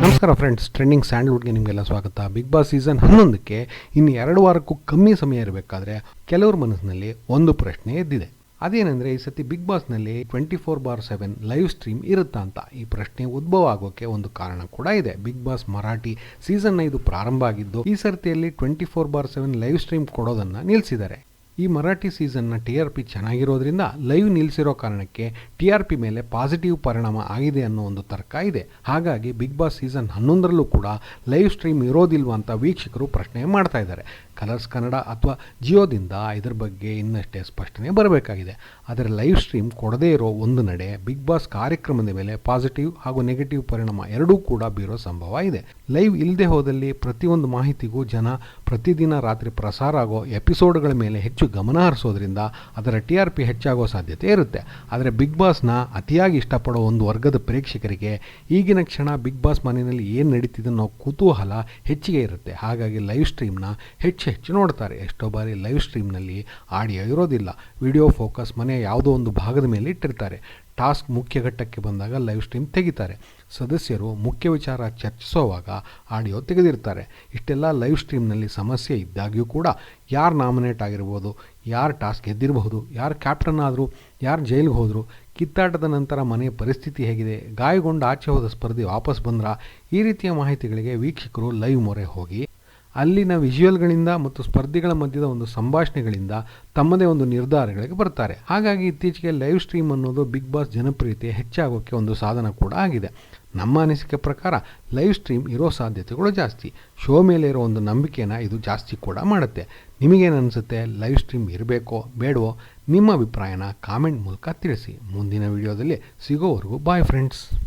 ನಮಸ್ಕಾರ friends trending ಸ್ಯಾಂಡ್ಲ್ವುಡ್ಗೆ ನಿಮಗೆಲ್ಲ ಸ್ವಾಗತ. ಬಿಗ್ ಬಾಸ್ ಸೀಸನ್ ಹನ್ನೊಂದಕ್ಕೆ ಇನ್ನು ಎರಡು ವಾರಕ್ಕೂ ಕಮ್ಮಿ ಸಮಯ ಇರಬೇಕಾದ್ರೆ ಕೆಲವ್ರ ಮನಸ್ಸಿನಲ್ಲಿ ಒಂದು ಪ್ರಶ್ನೆ ಎದ್ದಿದೆ. ಅದೇನೆಂದರೆ ಈ ಸತಿ Bigg ಬಾಸ್ನಲ್ಲಿ twenty four by seven live stream ಇರುತ್ತಾ ಅಂತ. ಈ ಪ್ರಶ್ನೆ ಉದ್ಭವ ಆಗೋಕ್ಕೆ ಒಂದು ಕಾರಣ ಕೂಡ ಇದೆ. ಬಿಗ್ ಬಾಸ್ ಮರಾಠಿ ಸೀಸನ್ ಐದು ಪ್ರಾರಂಭ ಆಗಿದ್ದು ಈ ಸರ್ತಿಯಲ್ಲಿ twenty four by seven live stream ಕೊಡೋದನ್ನು ನಿಲ್ಲಿಸಿದ್ದಾರೆ ಈ ಮರಾಠಿ ಸೀಸನ್ನ ಟಿ ಆರ್ ಪಿ ಚೆನ್ನಾಗಿರೋದ್ರಿಂದ ಲೈವ್ ನಿಲ್ಲಿಸಿರೋ ಕಾರಣಕ್ಕೆ ಟಿ ಆರ್ ಪಿ ಮೇಲೆ ಪಾಸಿಟಿವ್ ಪರಿಣಾಮ ಆಗಿದೆ ಅನ್ನೋ ಒಂದು ತರ್ಕ ಇದೆ. ಹಾಗಾಗಿ ಬಿಗ್ ಬಾಸ್ ಸೀಸನ್ ಹನ್ನೊಂದರಲ್ಲೂ ಕೂಡ ಲೈವ್ ಸ್ಟ್ರೀಮ್ ಇರೋದಿಲ್ವ ಅಂತ ವೀಕ್ಷಕರು ಪ್ರಶ್ನೆ ಮಾಡ್ತಾ ಇದ್ದಾರೆ. ಕಲರ್ಸ್ ಕನ್ನಡ ಅಥವಾ ಜಿಯೋದಿಂದ ಇದರ ಬಗ್ಗೆ ಇನ್ನಷ್ಟೇ ಸ್ಪಷ್ಟನೆ ಬರಬೇಕಾಗಿದೆ. ಆದರೆ ಲೈವ್ ಸ್ಟ್ರೀಮ್ ಕೊಡದೇ ಇರೋ ಒಂದು ನಡೆ ಬಿಗ್ ಬಾಸ್ ಕಾರ್ಯಕ್ರಮದ ಮೇಲೆ ಪಾಸಿಟಿವ್ ಹಾಗೂ ನೆಗೆಟಿವ್ ಪರಿಣಾಮ ಎರಡೂ ಕೂಡ ಬೀರೋ ಸಂಭವ ಇದೆ. ಲೈವ್ ಇಲ್ಲದೆ ಹೋದಲ್ಲಿ ಪ್ರತಿಯೊಂದು ಮಾಹಿತಿಗೂ ಜನ ಪ್ರತಿದಿನ ರಾತ್ರಿ ಪ್ರಸಾರ ಆಗೋ ಎಪಿಸೋಡ್ಗಳ ಮೇಲೆ ಹೆಚ್ಚು ಗಮನ ಹರಿಸೋದ್ರಿಂದ ಅದರ ಟಿ ಆರ್ ಪಿ ಹೆಚ್ಚಾಗೋ ಸಾಧ್ಯತೆ ಇರುತ್ತೆ. ಆದರೆ ಬಿಗ್ ಬಾಸ್ನ ಅತಿಯಾಗಿ ಇಷ್ಟಪಡೋ ಒಂದು ವರ್ಗದ ಪ್ರೇಕ್ಷಕರಿಗೆ ಈಗಿನ ಕ್ಷಣ ಬಿಗ್ ಬಾಸ್ ಮನೆಯಲ್ಲಿ ಏನು ನಡೀತಿದೆ ಅನ್ನೋ ಕುತೂಹಲ ಹೆಚ್ಚಿಗೆ ಇರುತ್ತೆ. ಹಾಗಾಗಿ ಲೈವ್ ಸ್ಟ್ರೀಮ್ನ ಹೆಚ್ಚು ಹೆಚ್ಚು ನೋಡ್ತಾರೆ. ಎಷ್ಟೋ ಬಾರಿ ಲೈವ್ ಸ್ಟ್ರೀಮ್ನಲ್ಲಿ ಆಡಿಯೋ ಇರೋದಿಲ್ಲ. ವಿಡಿಯೋ ಫೋಕಸ್ ಮನೆಯ ಯಾವುದೋ ಒಂದು ಭಾಗದ ಮೇಲೆ ಇಟ್ಟಿರ್ತಾರೆ. ಟಾಸ್ಕ್ ಮುಖ್ಯ ಘಟ್ಟಕ್ಕೆ ಬಂದಾಗ ಲೈವ್ ಸ್ಟ್ರೀಮ್ ತೆಗಿತಾರೆ. ಸದಸ್ಯರು ಮುಖ್ಯ ವಿಚಾರ ಚರ್ಚಿಸುವಾಗ ಆಡಿಯೋ ತೆಗೆದಿರ್ತಾರೆ. ಇಷ್ಟೆಲ್ಲ ಲೈವ್ ಸ್ಟ್ರೀಮ್ನಲ್ಲಿ ಸಮಸ್ಯೆ ಇದ್ದಾಗ್ಯೂ ಕೂಡ ಯಾರು ನಾಮಿನೇಟ್ ಆಗಿರ್ಬೋದು, ಯಾರು ಟಾಸ್ಕ್ ಗೆದ್ದಿರಬಹುದು, ಯಾರು ಕ್ಯಾಪ್ಟನ್ ಆದರೂ, ಯಾರು ಜೈಲಿಗೆ ಹೋದರು, ಕಿತ್ತಾಟದ ನಂತರ ಮನೆಯ ಪರಿಸ್ಥಿತಿ ಹೇಗಿದೆ, ಗಾಯಗೊಂಡು ಆಚೆ ಹೋದ ಸ್ಪರ್ಧಿ ವಾಪಸ್ ಬಂದ್ರ, ಈ ರೀತಿಯ ಮಾಹಿತಿಗಳಿಗೆ ವೀಕ್ಷಕರು ಲೈವ್ ಮೊರೆ ಹೋಗಿ ಅಲ್ಲಿನ ವಿಜುವಲ್ಗಳಿಂದ ಮತ್ತು ಸ್ಪರ್ಧಿಗಳ ಮಧ್ಯದ ಒಂದು ಸಂಭಾಷಣೆಗಳಿಂದ ತಮ್ಮದೇ ಒಂದು ನಿರ್ಧಾರಗಳಿಗೆ ಬರ್ತಾರೆ. ಹಾಗಾಗಿ ಇತ್ತೀಚೆಗೆ ಲೈವ್ ಸ್ಟ್ರೀಮ್ ಅನ್ನೋದು ಬಿಗ್ ಬಾಸ್ ಜನಪ್ರಿಯತೆ ಹೆಚ್ಚಾಗೋಕ್ಕೆ ಒಂದು ಸಾಧನ ಕೂಡ ಆಗಿದೆ. ನಮ್ಮ ಅನಿಸಿಕೆ ಪ್ರಕಾರ ಲೈವ್ ಸ್ಟ್ರೀಮ್ ಇರೋ ಸಾಧ್ಯತೆಗಳು ಜಾಸ್ತಿ. ಶೋ ಮೇಲೆ ಇರೋ ಒಂದು ನಂಬಿಕೆನ ಇದು ಜಾಸ್ತಿ ಕೂಡ ಮಾಡುತ್ತೆ. ನಿಮಗೇನು ಅನಿಸುತ್ತೆ? ಲೈವ್ ಸ್ಟ್ರೀಮ್ ಇರಬೇಕೋ? ಬೇಡವೋ? ನಿಮ್ಮ ಅಭಿಪ್ರಾಯನ ಕಾಮೆಂಟ್ ಮೂಲಕ ತಿಳಿಸಿ. ಮುಂದಿನ ವಿಡಿಯೋದಲ್ಲಿ ಸಿಗೋವರೆಗೂ ಬಾಯ್ ಫ್ರೆಂಡ್ಸ್